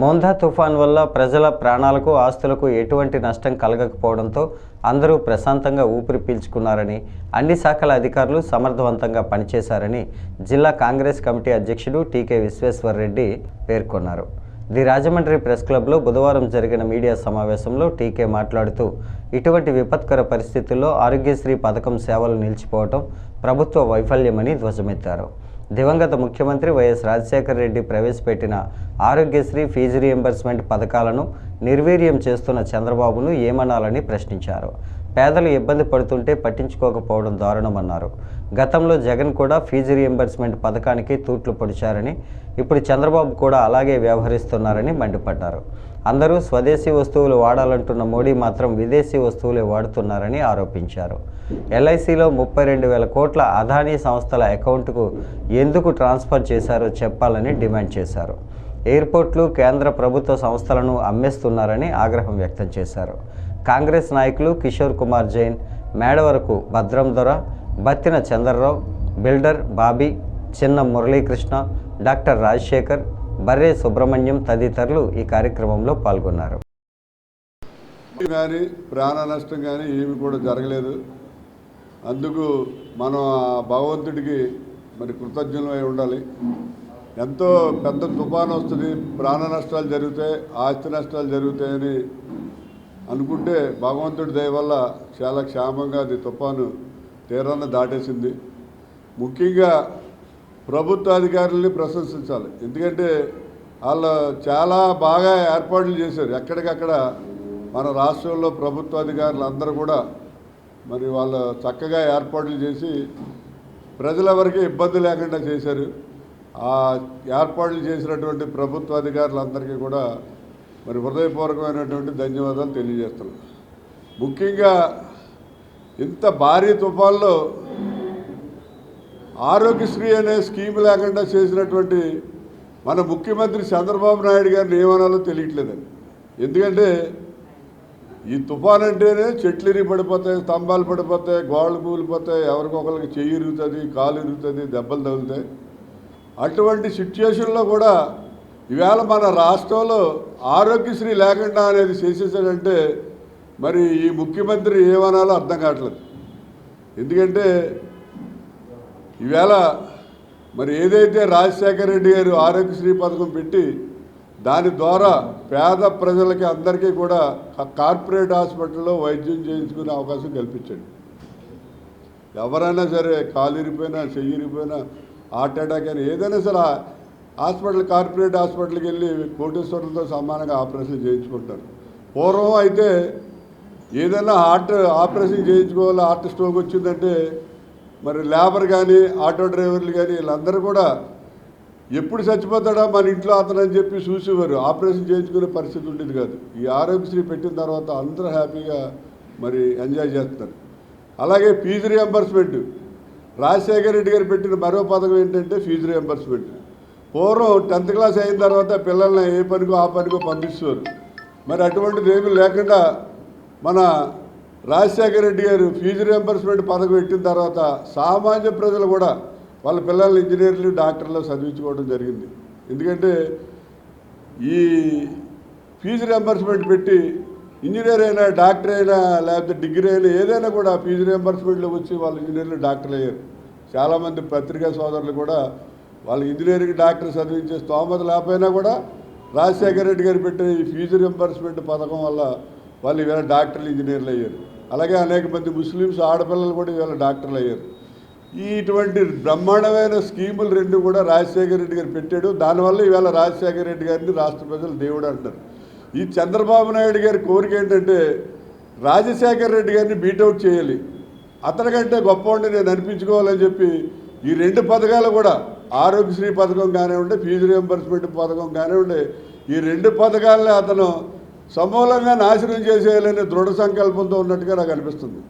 మోంధా తుఫాన్ వల్ల ప్రజల ప్రాణాలకు ఆస్తులకు ఎటువంటి నష్టం కలగకపోవడంతో అందరూ ప్రశాంతంగా ఊపిరి పీల్చుకున్నారని అన్ని శాఖల అధికారులు సమర్థవంతంగా పనిచేశారని జిల్లా కాంగ్రెస్ కమిటీ అధ్యక్షుడు టీకే విశ్వేశ్వర్రెడ్డి పేర్కొన్నారు. ది రాజమండ్రి ప్రెస్ క్లబ్లో బుధవారం జరిగిన మీడియా సమావేశంలో టీకే మాట్లాడుతూ ఇటువంటి విపత్కర పరిస్థితుల్లో ఆరోగ్యశ్రీ పథకం సేవలు నిలిచిపోవటం ప్రభుత్వ వైఫల్యమని ధ్వజమెత్తారు. దివంగత ముఖ్యమంత్రి వైఎస్ రాజశేఖర రెడ్డి ప్రవేశపెట్టిన ఆరోగ్యశ్రీ ఫీజు రియంబర్స్మెంట్ పథకాలను నిర్వీర్యం చేస్తున్న చంద్రబాబును ఏమనాలని ప్రశ్నించారు. పేదలు ఇబ్బంది పడుతుంటే పట్టించుకోకపోవడం దారుణమన్నారు. గతంలో జగన్ కూడా ఫీజు రియంబర్స్మెంట్ పథకానికి తూట్లు పొడిచారని ఇప్పుడు చంద్రబాబు కూడా అలాగే వ్యవహరిస్తున్నారని మండిపడ్డారు. అందరూ స్వదేశీ వస్తువులు వాడాలంటున్న మోడీ మాత్రం విదేశీ వస్తువులే వాడుతున్నారని ఆరోపించారు. ఎల్ఐసిలో ముప్పై రెండు వేల కోట్ల అదానీ సంస్థల అకౌంట్కు ఎందుకు ట్రాన్స్ఫర్ చేశారో చెప్పాలని డిమాండ్ చేశారు. ఎయిర్పోర్ట్లు కేంద్ర ప్రభుత్వ సంస్థలను అమ్మేస్తున్నారని ఆగ్రహం వ్యక్తం చేశారు. కాంగ్రెస్ నాయకులు కిషోర్ కుమార్ జైన్ మేడవరకు భద్రం దొర బత్తిన చంద్రరావు బిల్డర్ బాబీ చిన్న మురళీకృష్ణ డాక్టర్ రాజశేఖర్ బర్రే సుబ్రహ్మణ్యం తదితరులు ఈ కార్యక్రమంలో పాల్గొన్నారు. కానీ ప్రాణ నష్టం కానీ ఏమి కూడా జరగలేదు. అందుకు మనం ఆ భగవంతుడికి మరి కృతజ్ఞులమై ఉండాలి. ఎంతో పెద్ద తుఫాను వస్తుంది ప్రాణ నష్టాలు జరుగుతాయి ఆస్తి నష్టాలు జరుగుతాయని అనుకుంటే భగవంతుడి దయ వల్ల చాలా క్షేమంగా అది తుఫాను తీరాన్ని దాటేసింది. ముఖ్యంగా ప్రభుత్వ అధికారుల్ని ప్రశంసించాలి. ఎందుకంటే వాళ్ళు చాలా బాగా ఏర్పాట్లు చేశారు. ఎక్కడికక్కడ మన రాష్ట్రంలో ప్రభుత్వ అధికారులు అందరూ కూడా మరి వాళ్ళు చక్కగా ఏర్పాట్లు చేసి ప్రజలెవరికి ఇబ్బంది లేకుండా చేశారు. ఆ ఏర్పాట్లు చేసినటువంటి ప్రభుత్వ అధికారులందరికీ కూడా మరి హృదయపూర్వకమైనటువంటి ధన్యవాదాలు తెలియజేస్తున్నాం ముఖ్యంగా ఇంత భారీ తుఫాన్లో ఆరోగ్యశ్రీ అనే స్కీమ్ లేకుండా చేసినటువంటి మన ముఖ్యమంత్రి చంద్రబాబు నాయుడు గారిని ఏమనాలో తెలియట్లేదండి. ఎందుకంటే ఈ తుఫాన్ అంటేనే చెట్లు ఇరిగి పడిపోతాయి స్తంభాలు పడిపోతాయి గోడలు కూలిపోతాయి ఎవరికొకరికి చెయ్యి ఇరుగుతుంది కాలు ఇరుగుతుంది దెబ్బలు తగులుతాయి. అటువంటి సిచ్యుయేషన్లో కూడా ఈవేళ మన రాష్ట్రంలో ఆరోగ్యశ్రీ లేకుండా అనేది చేసేసాడంటే మరి ఈ ముఖ్యమంత్రి ఏమనాలో అర్థం కావట్లేదు. ఎందుకంటే ఈవేళ మరి ఏదైతే రాజశేఖర రెడ్డి గారు ఆరోగ్యశ్రీ పథకం పెట్టి దాని ద్వారా పేద ప్రజలకి అందరికీ కూడా కార్పొరేట్ హాస్పిటల్లో వైద్యం చేయించుకునే అవకాశం కల్పించండి. ఎవరైనా సరే కాలు ఇరిపోయినా చెయ్యి ఇరిపోయినా హార్ట్ అటాక్ అయినా ఏదైనా సరే హాస్పిటల్ కార్పొరేట్ హాస్పిటల్కి వెళ్ళి కోటేశ్వరులతో సమానంగా ఆపరేషన్ చేయించుకుంటారు. పూర్వం అయితే ఏదైనా హార్ట్ ఆపరేషన్ చేయించుకోవాలి హార్ట్ స్ట్రోక్ వచ్చిందంటే మరి లేబర్ కానీ ఆటో డ్రైవర్లు కానీ వీళ్ళందరూ కూడా ఎప్పుడు చచ్చిపోతాడా మన ఇంట్లో అతను అని చెప్పి చూసేవారు. ఆపరేషన్ చేయించుకునే పరిస్థితి ఉండేది కాదు. ఈ ఆరోగ్యశ్రీ పెట్టిన తర్వాత అందరూ హ్యాపీగా మరి ఎంజాయ్ చేస్తున్నారు. అలాగే ఫీజు రియంబర్స్మెంట్. రాజశేఖర రెడ్డి గారు పెట్టిన మరో పథకం ఏంటంటే ఫీజు రియంబర్స్మెంట్ పూర్వం టెన్త్ క్లాస్ అయిన తర్వాత పిల్లల్ని ఏ పనికో ఆ పనికో పంపిస్తారు. మరి అటువంటిది ఏమీ లేకుండా మన రాజశేఖర రెడ్డి గారు ఫీజు రియంబర్స్మెంట్ పథకం పెట్టిన తర్వాత సామాన్య ప్రజలు కూడా వాళ్ళ పిల్లల్ని ఇంజనీర్లు డాక్టర్లు చదివించుకోవడం జరిగింది. ఎందుకంటే ఈ ఫీజు రియంబర్స్మెంట్ పెట్టి ఇంజనీర్ అయినా డాక్టర్ అయినా లేకపోతే డిగ్రీ అయినా ఏదైనా కూడా ఫీజు రియంబర్స్మెంట్లో వచ్చి వాళ్ళు ఇంజనీర్లు డాక్టర్లు అయ్యారు. చాలామంది పత్రికా సోదరులు కూడా వాళ్ళు ఇంజనీరింగ్ డాక్టర్ చదివించే స్తోమత లేకపోయినా కూడా రాజశేఖర రెడ్డి గారు పెట్టిన ఈ ఫీజు రింబర్స్మెంట్ పథకం వల్ల వాళ్ళు ఈవేళ డాక్టర్లు ఇంజనీర్లు అయ్యారు. అలాగే అనేక మంది ముస్లిమ్స్ ఆడపిల్లలు కూడా ఇవాళ డాక్టర్లు అయ్యారు. ఈ ఇటువంటి బ్రహ్మాండమైన స్కీములు రెండు కూడా రాజశేఖర రెడ్డి గారు పెట్టాడు. దానివల్ల ఈవేళ రాజశేఖర రెడ్డి గారిని రాష్ట్ర ప్రజలు దేవుడు అంటారు. ఈ చంద్రబాబు నాయుడు గారి కోరిక ఏంటంటే రాజశేఖర రెడ్డి గారిని బీటౌట్ చేయాలి. అతనికంటే గొప్పవాడిని నేను అనిపించుకోవాలని చెప్పి ఈ రెండు పథకాలు కూడా ఆరోగ్యశ్రీ పథకం కానివ్వండి ఫీజు రియంబర్స్మెంట్ పథకం కానివ్వండి ఈ రెండు పథకాలని అతను సమూలంగా నాశనం చేసేయాలనే దృఢ సంకల్పంతో ఉన్నట్టుగా నాకు అనిపిస్తుంది.